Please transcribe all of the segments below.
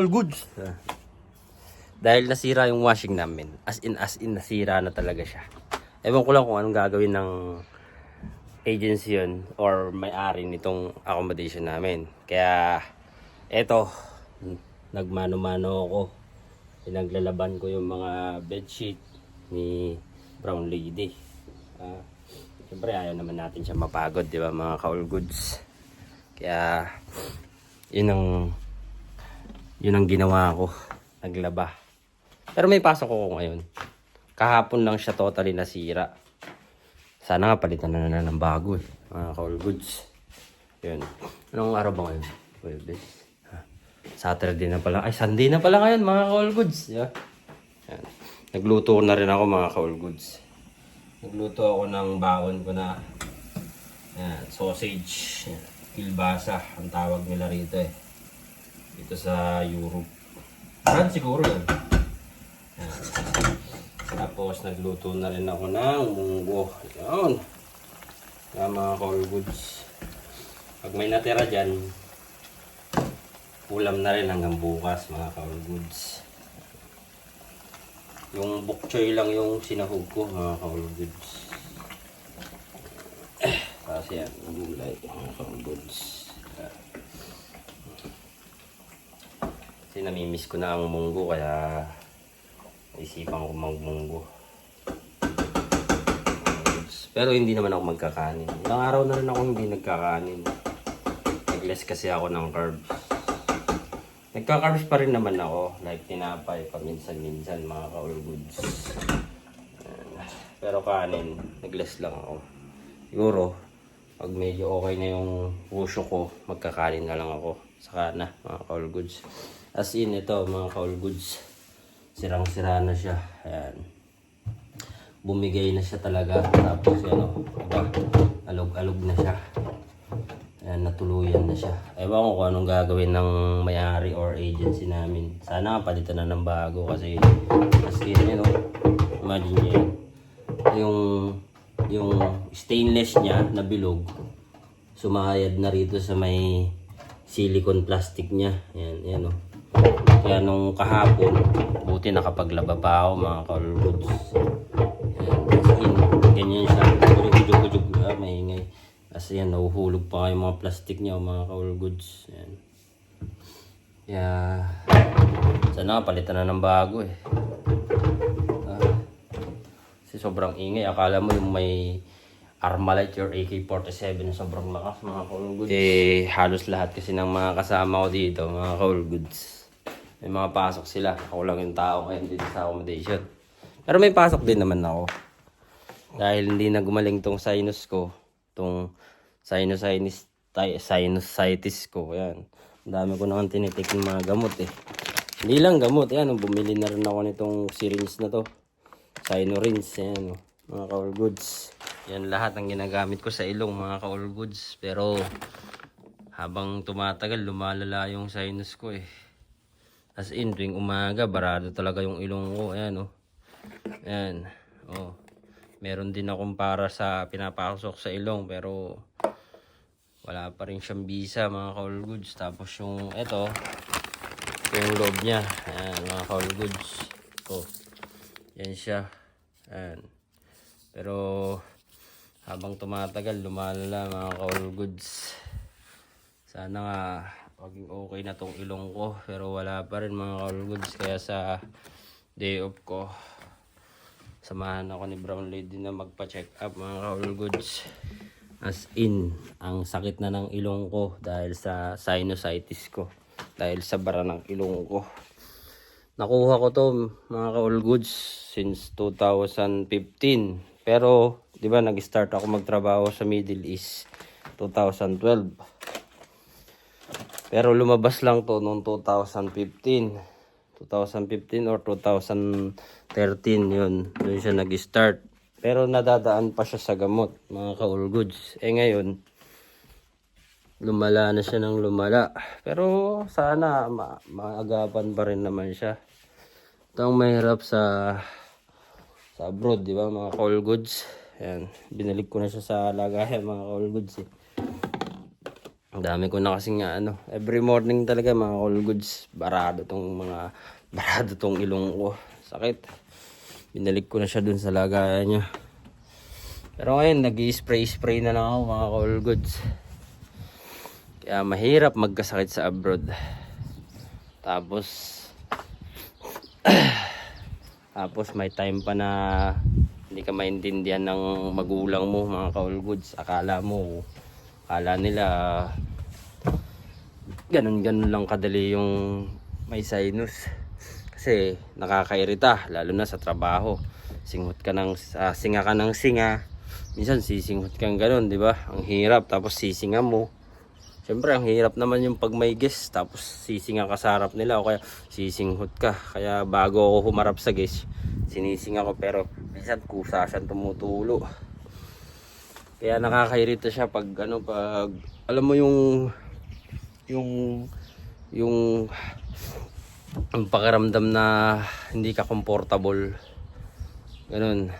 All goods. Ah. Dahil nasira yung washing namin. As in, as in, nasira na talaga siya. Ewan ko lang kung anong gagawin ng agency yun or may-ari nitong accommodation namin. Kaya, eto, nagmano-mano ako. Pinaglalaban ko yung mga bedsheet ni Brown Lady. Ah, Siyempre, ayaw naman natin siya mapagod, di ba, mga kaul goods. Kaya, yun ang, yun ang ginawa ko. Naglaba. Pero may pasok ako ngayon. Kahapon lang siya totally nasira. Sana nga palitan na na ng bago eh. Mga kaul goods. Yun. Anong araw ba ngayon? Webes. Saturday na pala. Ay, Sunday na pala ngayon mga kaul goods. Yeah. Yan. Nagluto na rin ako mga kaul goods. Nagluto ako ng baon ko na yan, sausage. Yan. Kilbasa ang tawag nila rito eh. Dito sa Europe. Brand siguro yan. Tapos nagluto na rin ako ng munggo. Yan. Yan mga call goods. Pag may natira dyan, ulam na rin hanggang bukas mga call goods. Yung bok choy lang yung sinahog ko mga call goods. Eh, tapos yan, gulay mga call goods. Yan. Kasi namimiss ko na ang munggo kaya isipan ko magmunggo. Pero hindi naman ako magkakanin. Ilang araw na rin ako hindi nagkakanin. Nag-less kasi ako ng carbs. Nagka-carbs pa rin naman ako. Like tinapay paminsan-minsan mga ka-all goods. Pero kanin, nag-less lang ako. Siguro, pag medyo okay na yung puso ko, magkakanin na lang ako. Saka na, mga ka-all goods. As in, ito mga ka-all goods. Sirang-sira na siya. Ayan bumigay na siya talaga. Tapos ano, diba, alog-alog na siya. Ayan, natuluyan na siya. Ewan ko kung anong gagawin ng may-ari or agency namin. Sana palitan na ng bago kasi as in, you know, imagine nyo yan. Yung, yung stainless niya na bilog, sumayad na rito sa may silicone plastic niya. Ayan, ayan o. Kaya nung kahapon, buti nakapaglaba pa ako mga ka-goods. Ayan, ganyan siya. Kujug-kujug ah, maingay. Kasi yan, nahuhulog pa yung mga plastic niya, mga ka-all goods. Yan. Kaya, sana palitan na ng bago eh. Ah, kasi sobrang ingay. Akala mo yung may Armalite or AK-47 na sobrang lakas mga ka-all goods. Eh, halos lahat kasi ng mga kasama ko dito, mga ka-all goods. May mga pasok sila. Ako lang yung tao ngayon dito sa accommodation. Pero may pasok din naman ako. Dahil hindi na gumaling tong sinus ko. Tong sinusitis, sinusitis ko. Yan. Ang dami ko naman tinitik ng mga gamot eh. Hindi lang gamot. Yan. Bumili na rin ako nitong syringe na to. Sinurins. Yan. oh. Mga ka-all goods. Yan lahat ang ginagamit ko sa ilong mga ka-all goods. Pero habang tumatagal, lumalala yung sinus ko eh. As in, tuwing umaga, barado talaga yung ilong ko. Ayan, oh. Ayan. Oh. Meron din akong para sa pinapasok sa ilong, pero wala pa rin siyang bisa, mga call goods. Tapos yung, eto, ito yung loob niya. Ayan, mga call goods. Oh. Yan siya. Ayan. Pero, habang tumatagal, lumalala, mga call goods. Sana nga, maging okay na tong ilong ko pero wala pa rin mga all goods kaya sa day off ko samahan ako ni Brown Lady na magpa-check up mga all goods as in ang sakit na ng ilong ko dahil sa sinusitis ko dahil sa bara ng ilong ko. Nakuha ko to mga all goods since 2015 pero di ba nag-start ako magtrabaho sa Middle East 2012 pero lumabas lang to noong 2015. 2015 or 2013 yun. Doon siya nag-start. Pero nadadaan pa siya sa gamot, mga ka-all goods. Eh ngayon, lumala na siya ng lumala. Pero sana ma maagapan pa rin naman siya. Ito ang mahirap sa sa abroad, di ba, mga ka-all goods. Ayan, binalik ko na siya sa lagayan, mga ka-all goods eh. Dami ko na kasi nga ano, every morning talaga mga all goods, barado tong mga, barado tong ilong ko. Sakit. Binalik ko na siya dun sa lagayan niya. Pero ngayon, nag spray spray na lang ako mga all goods. Kaya mahirap magkasakit sa abroad. Tapos, tapos may time pa na hindi ka maintindihan ng magulang mo mga ka-all goods. Akala mo, akala nila ganun-ganun lang kadali yung may sinus. Kasi nakakairita, lalo na sa trabaho. Singhot ka ng, ah, singa ka ng singa. Minsan sisinghot kang ganun, di ba? Ang hirap, tapos sisinga mo. Siyempre, ang hirap naman yung pag may guest, tapos sisinga ka sa harap nila o kaya sisinghot ka. Kaya bago ako humarap sa guest, sinisinga ko pero minsan kusa siyang tumutulo. Kaya nakakairita siya pag ano pag alam mo yung yung yung ang pakiramdam na hindi ka comfortable. Ganun.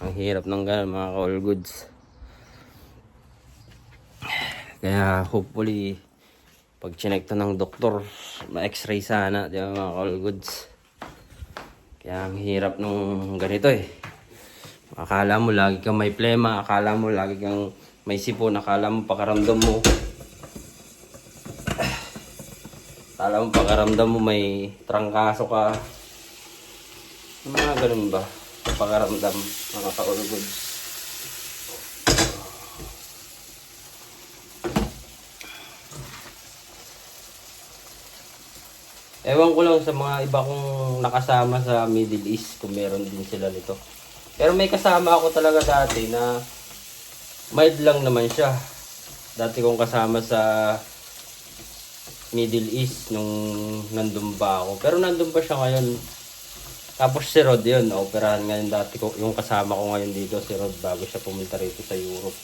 Ang hirap ng ganun mga all goods. Kaya hopefully pag chinekta ng doktor, ma-x-ray sana, di ba mga all goods. Kaya ang hirap nung ganito eh. Akala mo lagi kang may plema, akala mo lagi kang may sipon, akala mo pakaramdam mo. Akala mo pakaramdam mo may trangkaso ka. Mga ganun ba? Pakaramdam, mga kaulugod. Ewan ko lang sa mga iba kong nakasama sa Middle East kung meron din sila nito. Pero may kasama ako talaga dati na mild lang naman siya. Dati kong kasama sa Middle East nung nandun pa ako. Pero nandun pa siya ngayon. Tapos si Rod yun, naoperahan ngayon dati ko. Yung kasama ko ngayon dito, si Rod, bago siya pumunta rito sa Europe.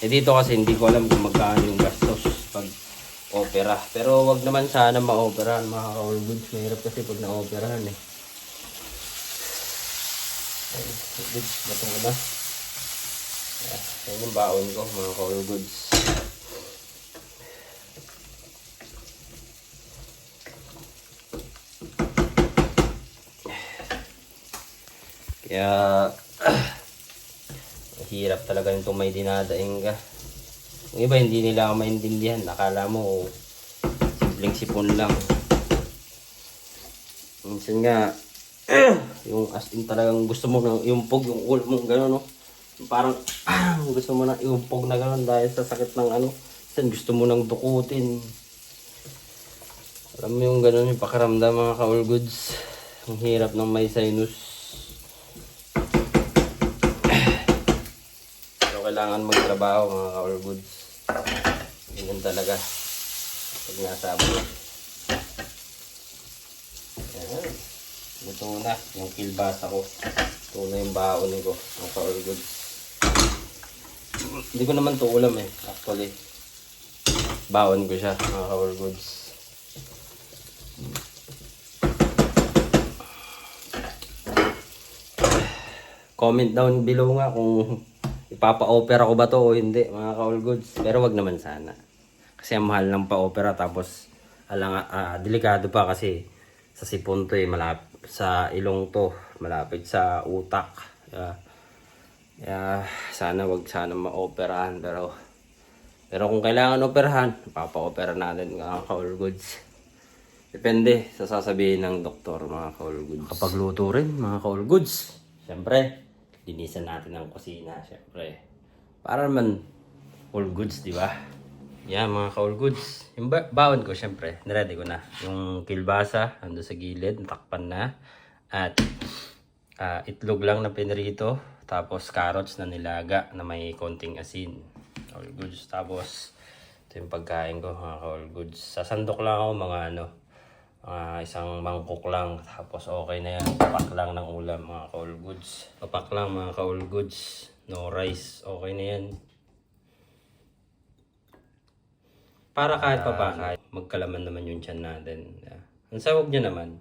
Eh dito kasi hindi ko alam kung magkano yung gastos pag opera. Pero wag naman sana ma-operahan mga ka-all goods. Mahirap kasi pag na-operahan eh. Goods, bato ko na. Yeah, yan yung baon ko mga ka-all goods. Kaya, hirap talaga nitong may dinadaing ka. Yung iba hindi nila ako maintindihan. Akala mo, simpleng sipon lang. Minsan nga, yung as in talagang gusto mo ng iumpog yung ulo mo gano'n, no? Yung Parang gusto mo na iumpog na gano'n dahil sa sakit ng ano. Minsan gusto mo nang dukutin. Alam mo yung gano'n yung pakiramdam mga ka-all goods. Ang hirap ng may sinus. Pero kailangan magtrabaho mga ka-all goods. Ganyan talaga. Pag nasa abroad. Ayan. Ito na. Yung kilbasa ko. Ito na yung baon ko. Mga ka-all goods. Hindi ko naman to ulam eh. Actually. Baon ko siya. Mga ka-all goods. Comment down below nga kung ipapa-opera ko ba to o hindi, mga ka-all goods. Pero wag naman sana. Kasi ang mahal ng pa-opera tapos alang, ah, delikado pa kasi sa sipon to eh, malapit sa ilong to, malapit sa utak. Kaya, kaya sana wag sana ma-operahan pero pero kung kailangan operahan, papa-opera natin mga ka-all goods. Depende sa sasabihin ng doktor mga ka-all goods. Kapag luto rin mga ka-all goods, syempre, linisan natin ang kusina, syempre. Para naman all goods, di ba? Yan mga ka-all goods. Yung ba- baon ko, syempre, niready ko na. Yung kilbasa, ando sa gilid, takpan na. At ah, itlog lang na pinrito. Tapos carrots na nilaga na may konting asin. All goods. Tapos, ito yung pagkain ko, mga all goods. Sasandok lang ako mga ano, mga isang mangkok lang. Tapos okay na yan. Papak lang ng ulam, mga all goods. Papak lang, mga all goods. No rice. Okay na yan. Para kahit pa paano, magkalaman naman yung tiyan natin. Yeah. Ang sawag niya naman,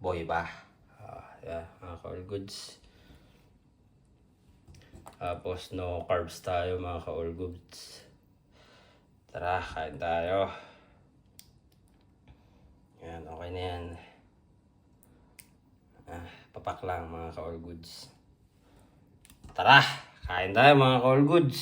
boy ba? Ah, yeah, mga all goods. Tapos no carbs tayo mga ka-all goods. Tara, kain tayo. Yan, okay na yan. Ah, papak lang mga ka-all goods. Tara, kain tayo mga ka-all goods.